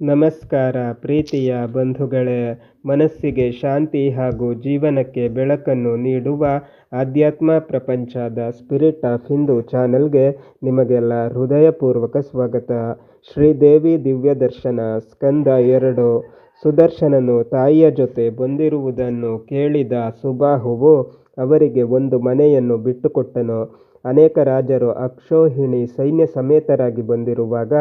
ನಮಸ್ಕಾರ ಪ್ರೀತಿಯ ಬಂಧುಗಳೇ, ಮನಸ್ಸಿಗೆ ಶಾಂತಿ ಹಾಗೂ ಜೀವನಕ್ಕೆ ಬೆಳಕನ್ನು ನೀಡುವ ಆಧ್ಯಾತ್ಮ ಪ್ರಪಂಚದ ಸ್ಪಿರಿಟ್ ಆಫ್ ಹಿಂದೂ ಚಾನೆಲ್ಗೆ ನಿಮಗೆಲ್ಲ ಹೃದಯಪೂರ್ವಕ ಸ್ವಾಗತ. ಶ್ರೀದೇವಿ ದಿವ್ಯ ದರ್ಶನ ಸ್ಕಂದ ಎರಡು. ಸುದರ್ಶನನು ತಾಯಿಯ ಜೊತೆ ಬಂದಿರುವುದನ್ನು ಕೇಳಿದ ಸುಬಾಹುವು ಅವರಿಗೆ ಒಂದು ಮನೆಯನ್ನು ಬಿಟ್ಟುಕೊಟ್ಟನು. ಅನೇಕ ರಾಜರು ಅಕ್ಷೋಹಿಣಿ ಸೈನ್ಯ ಸಮೇತರಾಗಿ ಬಂದಿರುವಾಗ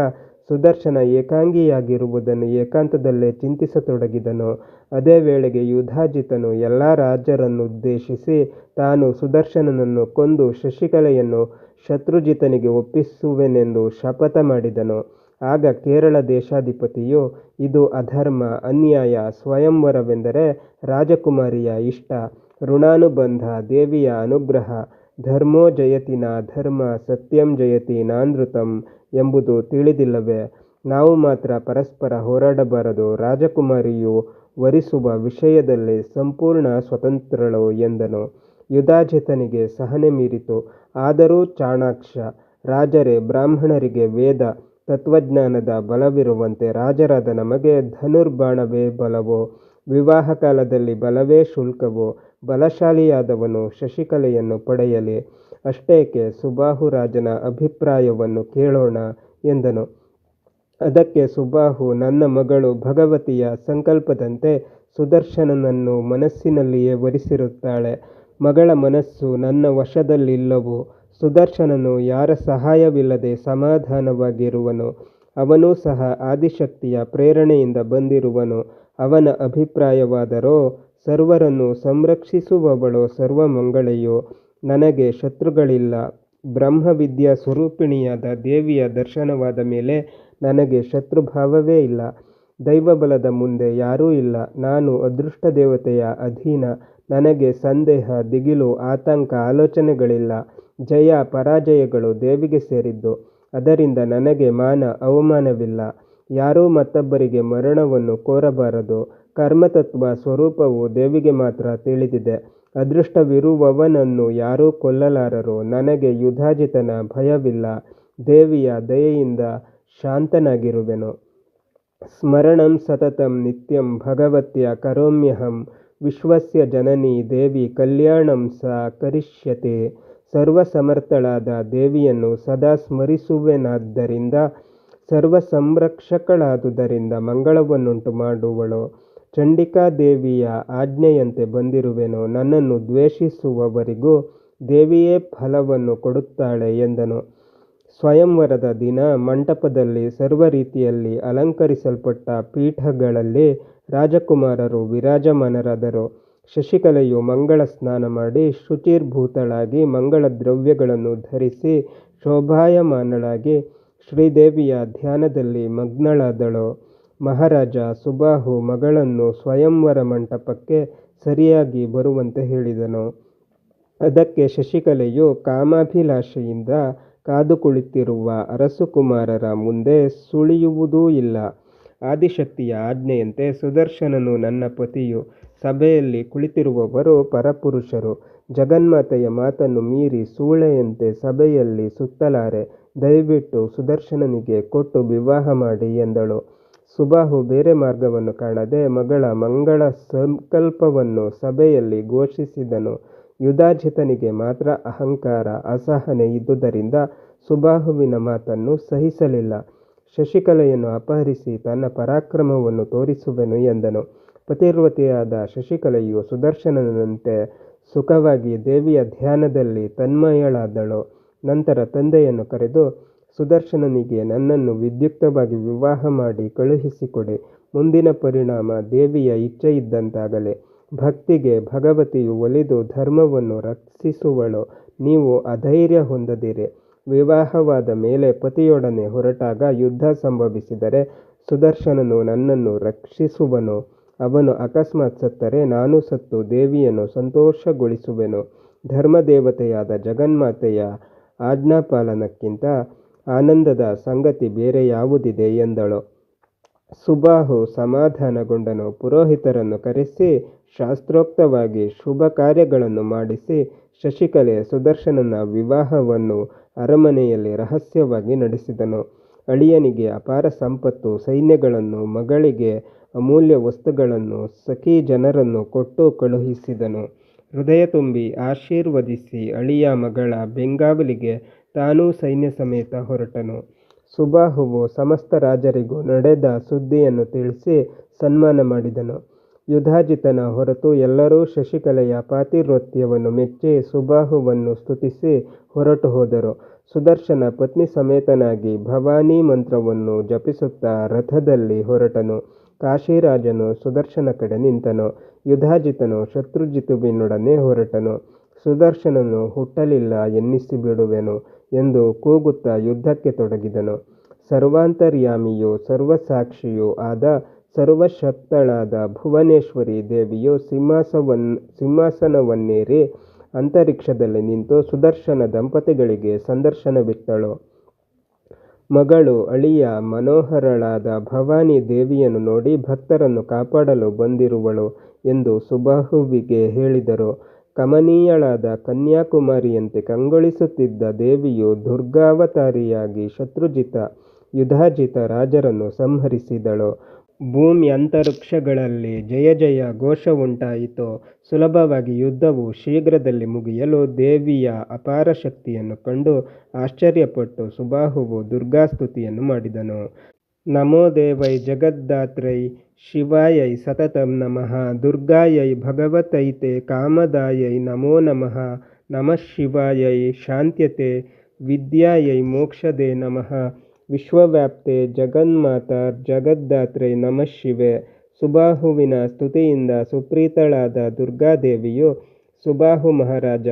ಸುದರ್ಶನ ಏಕಾಂಗಿಯಾಗಿರುವುದನ್ನು ಏಕಾಂತದಲ್ಲೇ ಚಿಂತಿಸತೊಡಗಿದನು. ಅದೇ ವೇಳೆಗೆ ಯುಧಾಜಿತನು ಎಲ್ಲ ರಾಜರನ್ನುದ್ದೇಶಿಸಿ ತಾನು ಸುದರ್ಶನನನ್ನು ಕೊಂದು ಶಶಿಕಲೆಯನ್ನು ಶತ್ರುಜಿತನಿಗೆ ಒಪ್ಪಿಸುವೆನೆಂದು ಶಪಥ ಮಾಡಿದನು. ಆಗ ಕೇರಳ ದೇಶಾಧಿಪತಿಯು, ಇದು ಅಧರ್ಮ, ಅನ್ಯಾಯ, ಸ್ವಯಂವರವೆಂದರೆ ರಾಜಕುಮಾರಿಯ ಇಷ್ಟ, ಋಣಾನುಬಂಧ, ದೇವಿಯ ಅನುಗ್ರಹ ಧರ್ಮೋ ಜಯತಿ ನಾ ಧರ್ಮ ಸತ್ಯಂ ಜಯತಿ ನಾನೃತಂ ಎಂಬುದು ತಿಳಿದಿಲ್ಲವೇ? ನಾವು ಮಾತ್ರ ಪರಸ್ಪರ ಹೋರಾಡಬಾರದು, ರಾಜಕುಮಾರಿಯು ವರಿಸುವ ವಿಷಯದಲ್ಲಿ ಸಂಪೂರ್ಣ ಸ್ವತಂತ್ರಳು ಎಂದನು. ಯುಧಾಜಿತನಿಗೆ ಸಹನೆ ಮೀರಿತು. ಆದರೂ ಚಾಣಾಕ್ಷ, ರಾಜರೇ ಬ್ರಾಹ್ಮಣರಿಗೆ ವೇದ, ತತ್ವಜ್ಞಾನದ ಬಲವಿರುವಂತೆ ರಾಜರಾದ ನಮಗೆ ಧನುರ್ಬಾಣವೇ ಬಲವೋ? ವಿವಾಹ ಕಾಲದಲ್ಲಿ ಬಲವೇ ಶುಲ್ಕವೋ? ಬಲಶಾಲಿಯಾದವನು ಶಶಿಕಲೆಯನ್ನು ಪಡೆಯಲಿ ಅಷ್ಟೇಕೆ ಸುಬಾಹು ರಾಜನ ಅಭಿಪ್ರಾಯವನ್ನು ಕೇಳೋಣ ಎಂದನು. ಅದಕ್ಕೆ ಸುಬಾಹು, ನನ್ನ ಮಗಳು ಭಗವತಿಯ ಸಂಕಲ್ಪದಂತೆ ಸುದರ್ಶನನನ್ನು ಮನಸ್ಸಿನಲ್ಲಿಯೇ ವರಿಸಿರುತ್ತಾಳೆ. ಮಗಳ ಮನಸ್ಸು ನನ್ನ ವಶದಲ್ಲಿಲ್ಲವು? ಸುದರ್ಶನನು ಯಾರ ಸಹಾಯವಿಲ್ಲದೆ ಸಮಾಧಾನವಾಗಿರುವನು? ಅವನೂ ಸಹ ಆದಿಶಕ್ತಿಯ ಪ್ರೇರಣೆಯಿಂದ ಬಂದಿರುವನು. ಅವನ ಅಭಿಪ್ರಾಯವಾದರೋ ಸರ್ವರನ್ನು ಸಂರಕ್ಷಿಸುವವಳೋ ಸರ್ವಮಂಗಳೆಯೋ ನನಗೆ ಶತ್ರುಗಳಿಲ್ಲ. ಬ್ರಹ್ಮವಿದ್ಯಾ ಸ್ವರೂಪಿಣಿಯಾದ ದೇವಿಯ ದರ್ಶನವಾದ ಮೇಲೆ ನನಗೆ ಶತ್ರುಭಾವವೇ ಇಲ್ಲ. ದೈವಬಲದ ಮುಂದೆ ಯಾರೂ ಇಲ್ಲ. ನಾನು ಅದೃಷ್ಟ ದೇವತೆಯ ಅಧೀನ. ನನಗೆ ಸಂದೇಹ, ದಿಗಿಲು, ಆತಂಕ, ಆಲೋಚನೆಗಳಿಲ್ಲ. ಜಯ, ಪರಾಜಯಗಳು ದೇವಿಗೆ ಸೇರಿದ್ದು. ಅದರಿಂದ ನನಗೆ ಮಾನ, ಅವಮಾನವಿಲ್ಲ. ಯಾರೂ ಮತ್ತೊಬ್ಬರಿಗೆ ಮರಣವನ್ನು ಕೋರಬಾರದು. ಕರ್ಮತತ್ವ ಸ್ವರೂಪವು ದೇವಿಗೆ ಮಾತ್ರ ತಿಳಿದಿದೆ. ಅದೃಷ್ಟವಿರುವವನನ್ನು ಯಾರೂ ಕೊಲ್ಲಲಾರರು, ನನಗೆ ಯುಧಾಜಿತನ ಭಯವಿಲ್ಲ. ದೇವಿಯ ದಯೆಯಿಂದ ಶಾಂತನಾಗಿರುವೆನು. ಸ್ಮರಣಂ ಸತತಂ ನಿತ್ಯಂ ಭಗವತ್ಯ ಕರೋಮ್ಯಹಂ. ವಿಶ್ವಸ್ಯ ಜನನಿ ದೇವಿ ಕಲ್ಯಾಣಂ ಸಾ ಕರಿಷ್ಯತೆ. ಸರ್ವಸಮರ್ಥಳಾದ ದೇವಿಯನ್ನು ಸದಾ ಸ್ಮರಿಸುವೆನಾದ್ದರಿಂದ ಸರ್ವ ಸಂರಕ್ಷಕಳಾದುದರಿಂದ ಮಂಗಳವನ್ನುಂಟು ಮಾಡುವಳು ಚಂಡಿಕಾ ದೇವಿಯ ಆಜ್ಞೆಯಂತೆ ಬಂದಿರುವೆನು, ನನ್ನನ್ನು ದ್ವೇಷಿಸುವವರಿಗೂ ದೇವಿಯೇ ಫಲವನ್ನು ಕೊಡುತ್ತಾಳೆ ಎಂದನು. ಸ್ವಯಂವರದ ದಿನ ಮಂಟಪದಲ್ಲಿ ಸರ್ವ ರೀತಿಯಲ್ಲಿ ಅಲಂಕರಿಸಲ್ಪಟ್ಟ ಪೀಠಗಳಲ್ಲಿ ರಾಜಕುಮಾರರು ವಿರಾಜಮಾನರಾದರು. ಶಶಿಕಲೆಯು ಮಂಗಳ ಸ್ನಾನ ಮಾಡಿ ಶುಚಿರ್ಭೂತಳಾಗಿ ಮಂಗಳ ದ್ರವ್ಯಗಳನ್ನು ಧರಿಸಿ ಶೋಭಾಯಮಾನಳಾಗಿ ಶ್ರೀದೇವಿಯ ಧ್ಯಾನದಲ್ಲಿ ಮಗ್ನಳಾದಳು. ಮಹಾರಾಜ ಸುಬಾಹು ಮಗಳನ್ನು ಸ್ವಯಂವರ ಮಂಟಪಕ್ಕೆ ಸರಿಯಾಗಿ ಬರುವಂತೆ ಹೇಳಿದನು. ಅದಕ್ಕೆ ಶಶಿಕಲೆಯು ಕಾಮಾಭಿಲಾಷೆಯಿಂದ ಕಾದು ಕುಳಿತಿರುವ ಅರಸುಕುಮಾರರ ಮುಂದೆ ಸುಳಿಯುವುದೂ ಇಲ್ಲ. ಆದಿಶಕ್ತಿಯ ಆಜ್ಞೆಯಂತೆ ಸುದರ್ಶನನು ನನ್ನ ಪತಿಯು ಸಭೆಯಲ್ಲಿ ಕುಳಿತಿರುವವರು ಪರಪುರುಷರು. ಜಗನ್ಮಾತೆಯ ಮಾತನ್ನು ಮೀರಿ ಸೂಳೆಯಂತೆ ಸಭೆಯಲ್ಲಿ ಸುತ್ತಲಾರೆ. ದಯವಿಟ್ಟು ಸುದರ್ಶನನಿಗೆ ಕೊಟ್ಟು ವಿವಾಹ ಮಾಡಿ ಎಂದಳು. ಸುಬಾಹು ಬೇರೆ ಮಾರ್ಗವನ್ನು ಕಾಣದೆ ಮಗಳ ಮಂಗಳ ಸಂಕಲ್ಪವನ್ನು ಸಭೆಯಲ್ಲಿ ಘೋಷಿಸಿದನು. ಯುಧಾಜಿತನಿಗೆ ಮಾತ್ರ ಅಹಂಕಾರ, ಅಸಹನೆ ಇದ್ದುದರಿಂದ ಸುಬಾಹುವಿನ ಮಾತನ್ನು ಸಹಿಸಲಿಲ್ಲ. ಶಶಿಕಲೆಯನ್ನು ಅಪಹರಿಸಿ ತನ್ನ ಪರಾಕ್ರಮವನ್ನು ತೋರಿಸುವೆನು ಎಂದನು. ಪತಿರ್ವತಿಯಾದ ಶಶಿಕಲೆಯು ಸುದರ್ಶನನಂತೆ ಸುಖವಾಗಿ ದೇವಿಯ ಧ್ಯಾನದಲ್ಲಿ ತನ್ಮಯಳಾದಳು. ನಂತರ ತಂದೆಯನ್ನು ಕರೆದು ಸುದರ್ಶನನಿಗೆ ನನ್ನನ್ನು ವಿದ್ಯುಕ್ತವಾಗಿ ವಿವಾಹ ಮಾಡಿ ಕಳುಹಿಸಿಕೊಡೆ. ಮುಂದಿನ ಪರಿಣಾಮ ದೇವಿಯ ಇಚ್ಛೆಯಿದ್ದಂತಾಗಲಿ ಭಕ್ತಿಗೆ ಭಗವತಿಯು ಒಲಿದು ಧರ್ಮವನ್ನು ರಕ್ಷಿಸುವಳು. ನೀವು ಅಧೈರ್ಯ ಹೊಂದದಿರಿ. ವಿವಾಹವಾದ ಮೇಲೆ ಪತಿಯೊಡನೆ ಹೊರಟಾಗ ಯುದ್ಧ ಸಂಭವಿಸಿದರೆ ಸುದರ್ಶನನು ನನ್ನನ್ನು ರಕ್ಷಿಸುವನು. ಅವನು ಅಕಸ್ಮಾತ್ ಸತ್ತರೆ ನಾನು ಸತ್ತು ದೇವಿಯನ್ನು ಸಂತೋಷಗೊಳಿಸುವೆನು. ಧರ್ಮದೇವತೆಯಾದ ಜಗನ್ಮಾತೆಯ ಆಜ್ಞಾಪಾಲನಕ್ಕಿಂತ ಆನಂದದ ಸಂಗತಿ ಬೇರೆ ಯಾವುದಿದೆ ಎಂದಳು. ಸುಬಾಹು ಸಮಾಧಾನಗೊಂಡನು. ಪುರೋಹಿತರನ್ನು ಕರೆಸಿ, ಶಾಸ್ತ್ರೋಕ್ತವಾಗಿ ಶುಭ ಕಾರ್ಯಗಳನ್ನು ಮಾಡಿಸಿ ಶಶಿಕಲೆ ಸುದರ್ಶನನ ವಿವಾಹವನ್ನು ಅರಮನೆಯಲ್ಲಿ ರಹಸ್ಯವಾಗಿ ನಡೆಸಿದನು. ಅಳಿಯನಿಗೆ ಅಪಾರ ಸಂಪತ್ತು, ಸೈನ್ಯಗಳನ್ನು, ಮಗಳಿಗೆ ಅಮೂಲ್ಯ ವಸ್ತುಗಳನ್ನು, ಸಖಿ ಜನರನ್ನು ಕೊಟ್ಟು ಕಳುಹಿಸಿದನು. ಹೃದಯ ತುಂಬಿ ಆಶೀರ್ವದಿಸಿ ಅಳಿಯ ಮಗಳ ಬೆಂಗಾವಲಿಗೆ ತಾನೂ ಸೈನ್ಯ ಸಮೇತ ಹೊರಟನು. ಸುಬಾಹುವು ಸಮಸ್ತ ರಾಜರಿಗೂ ನಡೆದ ಸುದ್ದಿಯನ್ನು ತಿಳಿಸಿ ಸನ್ಮಾನ ಮಾಡಿದನು. ಯುಧಾಜಿತನ ಹೊರತು ಎಲ್ಲರೂ ಶಶಿಕಲೆಯ ಪಾತಿವ್ರತ್ಯವನ್ನು ಮೆಚ್ಚಿ ಸುಬಾಹುವನ್ನು ಸ್ತುತಿಸಿ ಹೊರಟು ಹೋದರು. ಸುದರ್ಶನ ಪತ್ನಿ ಸಮೇತನಾಗಿ ಭವಾನಿ ಮಂತ್ರವನ್ನು ಜಪಿಸುತ್ತಾ ರಥದಲ್ಲಿ ಹೊರಟನು. ಕಾಶಿರಾಜನು ಸುದರ್ಶನ ಕಡೆ ನಿಂತನು. ಯುಧಾಜಿತನು ಶತ್ರುಜಿತುವಿನೊಡನೆ ಹೊರಟನು. ಸುದರ್ಶನನು, ಹುಟ್ಟಲಿಲ್ಲ ಎನ್ನಿಸಿಬಿಡುವೆನು ಎಂದು ಕೂಗುತ್ತಾ ಯುದ್ಧಕ್ಕೆ ತೊಡಗಿದನು. ಸರ್ವಾಂತರ್ಯಾಮಿಯೂ, ಸರ್ವಸಾಕ್ಷಿಯೂ ಆದ ಸರ್ವಶಕ್ತಳಾದ ಭುವನೇಶ್ವರಿ ದೇವಿಯು ಸಿಂಹಾಸವನ್, ಸಿಂಹಾಸನವನ್ನೇರಿ ಅಂತರಿಕ್ಷದಲ್ಲಿ ನಿಂತು ಸುದರ್ಶನ ದಂಪತಿಗಳಿಗೆ ಸಂದರ್ಶನವಿತ್ತಳು. ಮಗಳು ಅಳಿಯ ಮನೋಹರಳಾದ ಭವಾನಿ ದೇವಿಯನ್ನು ನೋಡಿ ಭಕ್ತರನ್ನು ಕಾಪಾಡಲು ಬಂದಿರುವಳು ಎಂದು ಸುಬಾಹುವಿಗೆ ಹೇಳಿದರು. ಕಮನೀಯಳಾದ ಕನ್ಯಾಕುಮಾರಿಯಂತೆ ಕಂಗೊಳಿಸುತ್ತಿದ್ದ ದೇವಿಯು ದುರ್ಗಾವತಾರಿಯಾಗಿ ಶತ್ರುಜಿತ, ಯುಧಾಜಿತ ರಾಜರನ್ನು ಸಂಹರಿಸಿದಳು. ಭೂಮಿ ಅಂತರಿಕ್ಷಗಳಲ್ಲಿ ಜಯ ಜಯ ಘೋಷ ಉಂಟಾಯಿತು, ಸುಲಭವಾಗಿ ಯುದ್ಧವು ಶೀಘ್ರದಲ್ಲಿ ಮುಗಿಯಲು ದೇವಿಯ ಅಪಾರ ಶಕ್ತಿಯನ್ನು ಕಂಡು ಆಶ್ಚರ್ಯಪಟ್ಟು ಸುಬಾಹುವು ದುರ್ಗಾಸ್ತುತಿಯನ್ನು ಮಾಡಿದನು. ದೇವೈ ಜಗದ್ದಾತ್ರೈ ಶಿವಾಯೈ ಸತತಂ ನಮಃ ದುರ್ಗಾಯೈ ಭಗವತೈತೆ ಕಾಮದಾಯೈ ನಮೋ ನಮಃ ನಮಃ ಶಿವಾಯೈ ಶಾಂತ್ಯತೆ ವಿದ್ಯಾಯೈ ಮೋಕ್ಷದೆ ನಮಃ ವಿಶ್ವವ್ಯಾಪ್ತೆ ಜಗನ್ಮಾತ ಜಗದ್ದಾತ್ರೆ ನಮಃ ಶಿವೆ ಸುಬಾಹುವಿನ ಸ್ತುತಿಯಿಂದ ಸುಪ್ರೀತಳಾದ ದುರ್ಗಾದೇವಿಯು ಸುಬಾಹು ಮಹಾರಾಜ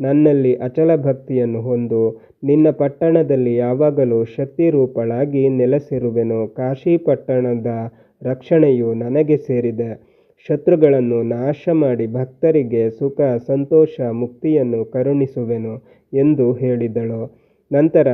ನನ್ನಲ್ಲಿ ಅಚಲ ಭಕ್ತಿಯನ್ನು ಹೊಂದು ನಿನ್ನ ಪಟ್ಟಣದಲ್ಲಿ ಯಾವಾಗಲೂ ಶಕ್ತಿರೂಪಳಾಗಿ ನೆಲೆಸಿರುವೆನು. ಕಾಶಿ ಪಟ್ಟಣದ ರಕ್ಷಣೆಯು ನನಗೆ ಸೇರಿದೆ. ಶತ್ರುಗಳನ್ನು ನಾಶ ಮಾಡಿ ಭಕ್ತರಿಗೆ ಸುಖ, ಸಂತೋಷ, ಮುಕ್ತಿಯನ್ನು ಕರುಣಿಸುವೆನು ಎಂದು ಹೇಳಿದಳು. ನಂತರ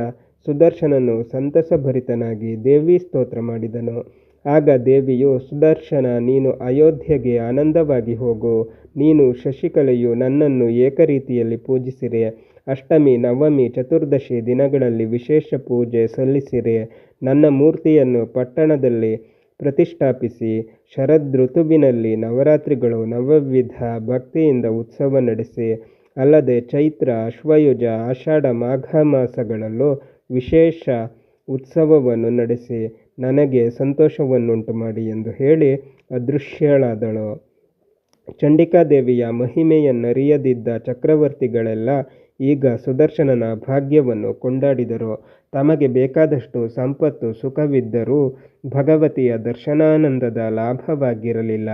ಸುದರ್ಶನನು ಸಂತಸಭರಿತನಾಗಿ ದೇವಿ ಸ್ತೋತ್ರ ಮಾಡಿದನು. ಆಗ ದೇವಿಯು, ಸುದರ್ಶನ, ನೀನು ಅಯೋಧ್ಯೆಗೆ ಆನಂದವಾಗಿ ಹೋಗು. ನೀನು ಶಶಿಕಲೆಯು ನನ್ನನ್ನು ಏಕರೀತಿಯಲ್ಲಿ ಪೂಜಿಸಿರೆ. ಅಷ್ಟಮಿ, ನವಮಿ, ಚತುರ್ದಶಿ ದಿನಗಳಲ್ಲಿ ವಿಶೇಷ ಪೂಜೆ ಸಲ್ಲಿಸಿರೆ. ನನ್ನ ಮೂರ್ತಿಯನ್ನು ಪಟ್ಟಣದಲ್ಲಿ ಪ್ರತಿಷ್ಠಾಪಿಸಿ. ಶರದೃತುವಿನಲ್ಲಿ ನವರಾತ್ರಿಗಳು ನವವಿಧ ಭಕ್ತಿಯಿಂದ ಉತ್ಸವ ನಡೆಸಿ. ಅಲ್ಲದೆ ಚೈತ್ರ, ಅಶ್ವಯುಜ, ಆಷಾಢ, ಮಾಘ ಮಾಸಗಳಲ್ಲೂ ವಿಶೇಷ ಉತ್ಸವವನ್ನು ನಡೆಸಿ. ನನಗೆ ಸಂತೋಷವನ್ನುಂಟು ಮಾಡಿ ಎಂದು ಹೇಳಿ ಅದೃಶ್ಯಳಾದಳು. ಚಂಡಿಕಾದೇವಿಯ ಮಹಿಮೆಯನ್ನರಿಯದಿದ್ದ ಚಕ್ರವರ್ತಿಗಳೆಲ್ಲ ಈಗ ಸುದರ್ಶನನ ಭಾಗ್ಯವನ್ನು ಕೊಂಡಾಡಿದರು. ತಮಗೆ ಬೇಕಾದಷ್ಟು ಸಂಪತ್ತು ಸುಖವಿದ್ದರೂ ಭಗವತಿಯ ದರ್ಶನಾನಂದದ ಲಾಭವಾಗಿರಲಿಲ್ಲ.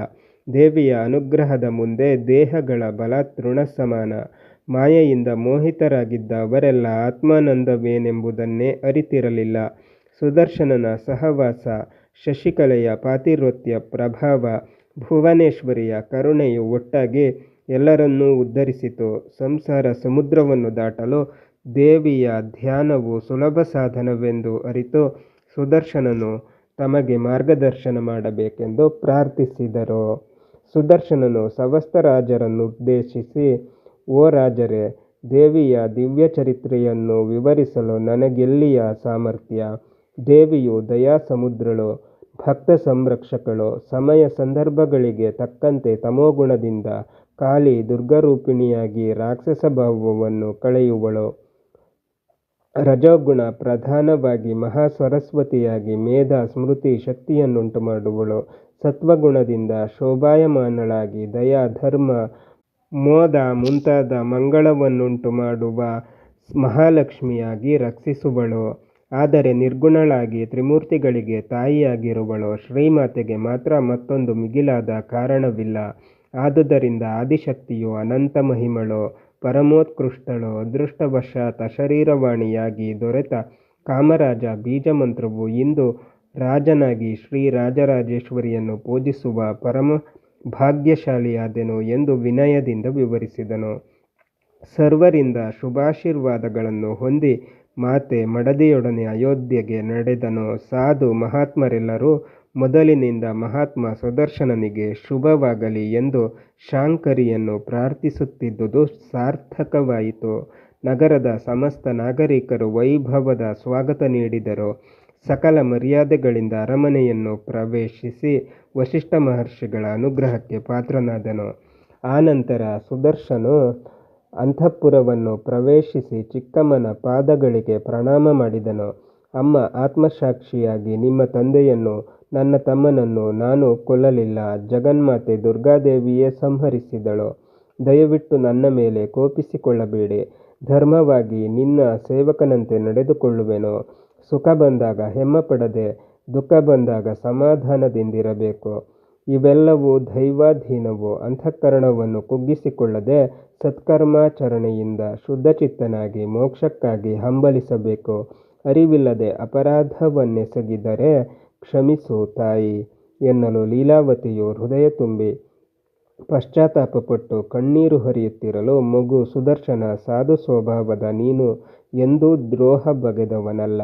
ದೇವಿಯ ಅನುಗ್ರಹದ ಮುಂದೆ ದೇಹಗಳ ಬಲ ತೃಣ ಸಮಾನ ಮಾಯೆಯಿಂದ ಮೋಹಿತರಾಗಿದ್ದ ಅವರೆಲ್ಲ ಆತ್ಮಾನಂದವೇನೆಂಬುದನ್ನೇ ಅರಿತಿರಲಿಲ್ಲ. ಸುದರ್ಶನನ ಸಹವಾಸ, ಶಶಿಕಲೆಯ ಪಾತಿವ್ರತ್ಯ ಪ್ರಭಾವ, ಭುವನೇಶ್ವರಿಯ ಕರುಣೆಯು ಒಟ್ಟಾಗಿ ಎಲ್ಲರನ್ನೂ ಉದ್ಧರಿಸಿತು. ಸಂಸಾರ ಸಮುದ್ರವನ್ನು ದಾಟಲು ದೇವಿಯ ಧ್ಯಾನವು ಸುಲಭ ಸಾಧನವೆಂದು ಅರಿತು ಸುದರ್ಶನನು ತಮಗೆ ಮಾರ್ಗದರ್ಶನ ಮಾಡಬೇಕೆಂದು ಪ್ರಾರ್ಥಿಸಿದರು. ಸುದರ್ಶನನು ಸಮಸ್ತ ರಾಜರನ್ನು ಉದ್ದೇಶಿಸಿ, ಓ ರಾಜರೇ, ದೇವಿಯ ದಿವ್ಯ ಚರಿತ್ರೆಯನ್ನು ವಿವರಿಸಲು ನನಗೆಲ್ಲಿಯ ಸಾಮರ್ಥ್ಯ? ದೇವಿಯು ದಯಾಸಮುದ್ರಳು ಭಕ್ತ ಸಂರಕ್ಷಕಳು ಸಮಯ ಸಂದರ್ಭಗಳಿಗೆ ತಕ್ಕಂತೆ ತಮೋಗುಣದಿಂದ ಕಾಲಿ ದುರ್ಗರೂಪಿಣಿಯಾಗಿ ರಾಕ್ಷಸ ಭಾವವನ್ನು ಕಳೆಯುವಳು. ರಜೋಗುಣ ಪ್ರಧಾನವಾಗಿ ಮಹಾಸರಸ್ವತಿಯಾಗಿ ಮೇಧ ಸ್ಮೃತಿ ಶಕ್ತಿಯನ್ನುಂಟು ಮಾಡುವಳು. ಸತ್ವಗುಣದಿಂದ ಶೋಭಾಯಮಾನಳಾಗಿ ದಯಾ ಧರ್ಮ ಮೋದ ಮುಂತಾದ ಮಂಗಳವನ್ನುಂಟು ಮಾಡುವ ಮಹಾಲಕ್ಷ್ಮಿಯಾಗಿ ರಕ್ಷಿಸುವಳು. ಆದರೆ ನಿರ್ಗುಣಳಾಗಿ ತ್ರಿಮೂರ್ತಿಗಳಿಗೆ ತಾಯಿಯಾಗಿರುವಳು ಶ್ರೀಮಾತೆಗೆ ಮಾತ್ರ ಮತ್ತೊಂದು ಮಿಗಿಲಾದ ಕಾರಣವಿಲ್ಲ. ಆದುದರಿಂದ ಆದಿಶಕ್ತಿಯು ಅನಂತ ಮಹಿಮಳು, ಪರಮೋತ್ಕೃಷ್ಟಳು, ಅದೃಷ್ಟವಶಾತ್ ಅಶರೀರವಾಣಿಯಾಗಿ ದೊರೆತ ಕಾಮರಾಜ ಬೀಜಮಂತ್ರವು ಇಂದು ರಾಜನಾಗಿ ಶ್ರೀ ರಾಜರಾಜೇಶ್ವರಿಯನ್ನು ಪೂಜಿಸುವ ಪರಮ ಭಾಗ್ಯಶಾಲಿಯಾದೆನು ಎಂದು ವಿನಯದಿಂದ ವಿವರಿಸಿದನು. ಸರ್ವರಿಂದ ಶುಭಾಶೀರ್ವಾದಗಳನ್ನು ಹೊಂದಿ ಮಾತೆ ಮಡದಿಯೊಡನೆ ಅಯೋಧ್ಯೆಗೆ ನಡೆದನು. ಸಾಧು ಮಹಾತ್ಮರೆಲ್ಲರೂ ಮೊದಲಿನಿಂದ ಮಹಾತ್ಮ ಸುದರ್ಶನನಿಗೆ ಶುಭವಾಗಲಿ ಎಂದು ಶಾಂಕರಿಯನ್ನು ಪ್ರಾರ್ಥಿಸುತ್ತಿದ್ದುದು ಸಾರ್ಥಕವಾಯಿತು. ನಗರದ ಸಮಸ್ತ ನಾಗರಿಕರು ವೈಭವದ ಸ್ವಾಗತ ನೀಡಿದರು. ಸಕಲ ಮರ್ಯಾದೆಗಳಿಂದ ಅರಮನೆಯನ್ನು ಪ್ರವೇಶಿಸಿ ವಶಿಷ್ಠ ಮಹರ್ಷಿಗಳ ಅನುಗ್ರಹಕ್ಕೆ ಪಾತ್ರನಾದನು. ಆನಂತರ ಸುದರ್ಶನು ಅಂತಃಪುರವನ್ನು ಪ್ರವೇಶಿಸಿ ಚಿಕ್ಕಮ್ಮನ ಪಾದಗಳಿಗೆ ಪ್ರಣಾಮ ಮಾಡಿದನು. ಅಮ್ಮ, ಆತ್ಮಸಾಕ್ಷಿಯಾಗಿ ನಿಮ್ಮ ತಂದೆಯನ್ನು, ನನ್ನ ತಮ್ಮನನ್ನು ನಾನು ಕೊಲ್ಲಲಿಲ್ಲ. ಜಗನ್ಮಾತೆ ದುರ್ಗಾದೇವಿಯೇ ಸಂಹರಿಸಿದಳು. ದಯವಿಟ್ಟು ನನ್ನ ಮೇಲೆ ಕೋಪಿಸಿಕೊಳ್ಳಬೇಡಿ. ಧರ್ಮವಾಗಿ ನಿನ್ನ ಸೇವಕನಂತೆ ನಡೆದುಕೊಳ್ಳುವೆನು. ಸುಖ ಬಂದಾಗ ಹೆಮ್ಮಪಡದೆ ದುಃಖ ಬಂದಾಗ ಸಮಾಧಾನದಿಂದಿರಬೇಕು. ಇವೆಲ್ಲವೂ ದೈವಾಧೀನವೋ ಅಂತಃಕರಣವನ್ನು ಕುಗ್ಗಿಸಿಕೊಳ್ಳದೆ ಸತ್ಕರ್ಮಾಚರಣೆಯಿಂದ ಶುದ್ಧಚಿತ್ತನಾಗಿ ಮೋಕ್ಷಕ್ಕಾಗಿ ಹಂಬಲಿಸಬೇಕು. ಅರಿವಿಲ್ಲದೆ ಅಪರಾಧವನ್ನೆಸಗಿದರೆ ಕ್ಷಮಿಸು ತಾಯಿ ಎನ್ನಲು ಲೀಲಾವತಿಯು ಹೃದಯ ತುಂಬಿ ಪಶ್ಚಾತ್ತಾಪಪಟ್ಟು ಕಣ್ಣೀರು ಹರಿಯುತ್ತಿರಲು ಮಗು ಸುದರ್ಶನ ಸಾಧು ಸ್ವಭಾವದ ನೀನು ಎಂದೂ ದ್ರೋಹ ಬಗೆದವನಲ್ಲ.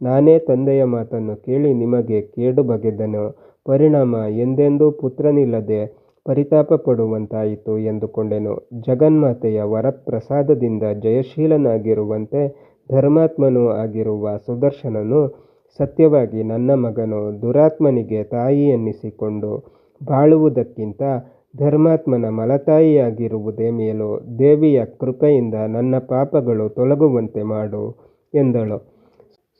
ನಾನೇ ತಂದೆಯ ಮಾತನ್ನು ಕೇಳಿ ನಿಮಗೆ ಕೇಡು ಬಗೆದನು. ಪರಿಣಾಮ ಎಂದೆಂದೂ ಪುತ್ರನಿಲ್ಲದೆ ಪರಿತಾಪ ಪಡುವಂತಾಯಿತು ಎಂದುಕೊಂಡೆನು. ಜಗನ್ಮಾತೆಯ ವರಪ್ರಸಾದದಿಂದ ಜಯಶೀಲನಾಗಿರುವಂತೆ ಧರ್ಮಾತ್ಮನೂ ಆಗಿರುವ ಸುದರ್ಶನನು ಸತ್ಯವಾಗಿ ನನ್ನ ಮಗನು ದುರಾತ್ಮನಿಗೆ ತಾಯಿ ಎನ್ನಿಸಿಕೊಂಡು ಬಾಳುವುದಕ್ಕಿಂತ ಧರ್ಮಾತ್ಮನ ಮಲತಾಯಿಯಾಗಿರುವುದೇ ಮೇಲು. ದೇವಿಯ ಕೃಪೆಯಿಂದ ನನ್ನ ಪಾಪಗಳು ತೊಲಗುವಂತೆ ಮಾಡು ಎಂದಳು.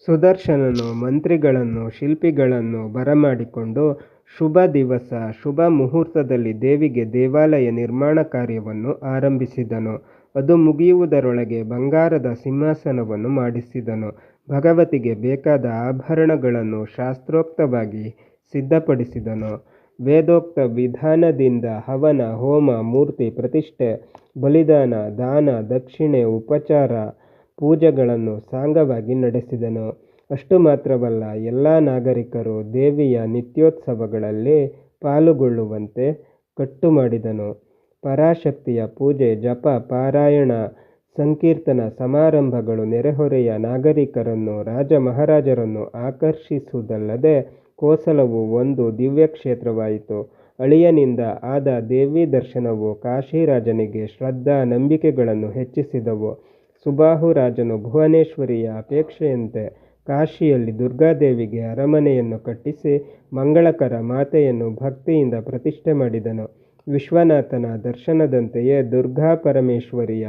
ಸುದರ್ಶನನು ಮಂತ್ರಿಗಳನ್ನು, ಶಿಲ್ಪಿಗಳನ್ನು ಬರಮಾಡಿಕೊಂಡು ಶುಭ ದಿವಸ, ಶುಭ ಮುಹೂರ್ತದಲ್ಲಿ ದೇವಿಗೆ ದೇವಾಲಯ ನಿರ್ಮಾಣ ಕಾರ್ಯವನ್ನು ಆರಂಭಿಸಿದನು. ಅದು ಮುಗಿಯುವುದರೊಳಗೆ ಬಂಗಾರದ ಸಿಂಹಾಸನವನ್ನು ಮಾಡಿಸಿದನು. ಭಗವತಿಗೆ ಬೇಕಾದ ಆಭರಣಗಳನ್ನು ಶಾಸ್ತ್ರೋಕ್ತವಾಗಿ ಸಿದ್ಧಪಡಿಸಿದನು. ವೇದೋಕ್ತ ವಿಧಾನದಿಂದ ಹವನ, ಹೋಮ, ಮೂರ್ತಿ, ಪ್ರತಿಷ್ಠೆ, ಬಲಿದಾನ, ದಾನ, ದಕ್ಷಿಣೆ, ಉಪಚಾರ ಪೂಜೆಗಳನ್ನು ಸಾಂಗವಾಗಿ ನಡೆಸಿದನು. ಅಷ್ಟು ಮಾತ್ರವಲ್ಲ, ಎಲ್ಲ ನಾಗರಿಕರು ದೇವಿಯ ನಿತ್ಯೋತ್ಸವಗಳಲ್ಲಿ ಪಾಲುಗೊಳ್ಳುವಂತೆ ಕಟ್ಟು ಮಾಡಿದನು ಪರಾಶಕ್ತಿಯ ಪೂಜೆ, ಜಪ, ಪಾರಾಯಣ, ಸಂಕೀರ್ತನ ಸಮಾರಂಭಗಳು ನೆರೆಹೊರೆಯ ನಾಗರಿಕರನ್ನು ರಾಜ ಮಹಾರಾಜರನ್ನು ಆಕರ್ಷಿಸುವುದಲ್ಲದೆ ಕೋಸಲವು ಒಂದು ದಿವ್ಯಕ್ಷೇತ್ರವಾಯಿತು. ಅಳಿಯನಿಂದ ಆದ ದೇವಿ ದರ್ಶನವು ಕಾಶಿರಾಜನಿಗೆ ಶ್ರದ್ಧಾ ನಂಬಿಕೆಗಳನ್ನು ಹೆಚ್ಚಿಸಿದವು. ಸುಬಾಹು ರಾಜನು ಭುವನೇಶ್ವರಿಯ ಅಪೇಕ್ಷೆಯಂತೆ ಕಾಶಿಯಲ್ಲಿ ದುರ್ಗಾದೇವಿಗೆ ಅರಮನೆಯನ್ನು ಕಟ್ಟಿಸಿ ಮಂಗಳಕರ ಮಾತೆಯನ್ನು ಭಕ್ತಿಯಿಂದ ಪ್ರತಿಷ್ಠೆ ಮಾಡಿದನು. ವಿಶ್ವನಾಥನ ದರ್ಶನದಂತೆಯೇ ದುರ್ಗಾ ಪರಮೇಶ್ವರಿಯ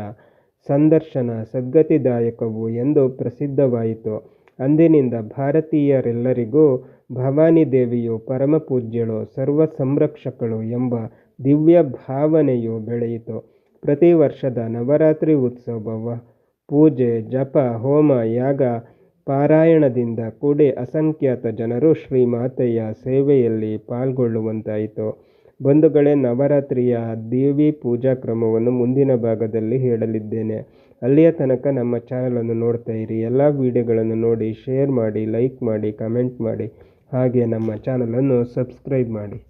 ಸಂದರ್ಶನ ಸದ್ಗತಿದಾಯಕವು ಎಂದು ಪ್ರಸಿದ್ಧವಾಯಿತು. ಅಂದಿನಿಂದ ಭಾರತೀಯರೆಲ್ಲರಿಗೂ ಭವಾನಿ ದೇವಿಯು ಪರಮಪೂಜ್ಯಳು ಸರ್ವ ಸಂರಕ್ಷಕಳು ಎಂಬ ದಿವ್ಯ ಭಾವನೆಯು ಬೆಳೆಯಿತು. ಪ್ರತಿ ವರ್ಷದ ನವರಾತ್ರಿ ಉತ್ಸವ ಪೂಜೆ, ಜಪ, ಹೋಮ, ಯಾಗ, ಪಾರಾಯಣದಿಂದ ಕೂಡಿ ಅಸಂಖ್ಯಾತ ಜನರು ಶ್ರೀಮಾತೆಯ ಸೇವೆಯಲ್ಲಿ ಪಾಲ್ಗೊಳ್ಳುವಂತಾಯಿತು. ಬಂಧುಗಳೇ, ನವರಾತ್ರಿಯ ದೇವಿ ಪೂಜಾ ಕ್ರಮವನ್ನು ಮುಂದಿನ ಭಾಗದಲ್ಲಿ ಹೇಳಲಿದ್ದೇನೆ. ಅಲ್ಲಿಯ ತನಕ ನಮ್ಮ ಚಾನಲನ್ನು ನೋಡ್ತಾ ಇರಿ. ಎಲ್ಲ ವಿಡಿಯೋಗಳನ್ನು ನೋಡಿ ಶೇರ್ ಮಾಡಿ ಲೈಕ್ ಮಾಡಿ ಕಮೆಂಟ್ ಮಾಡಿ. ಹಾಗೆ ನಮ್ಮ ಚಾನಲನ್ನು ಸಬ್ಸ್ಕ್ರೈಬ್ ಮಾಡಿ.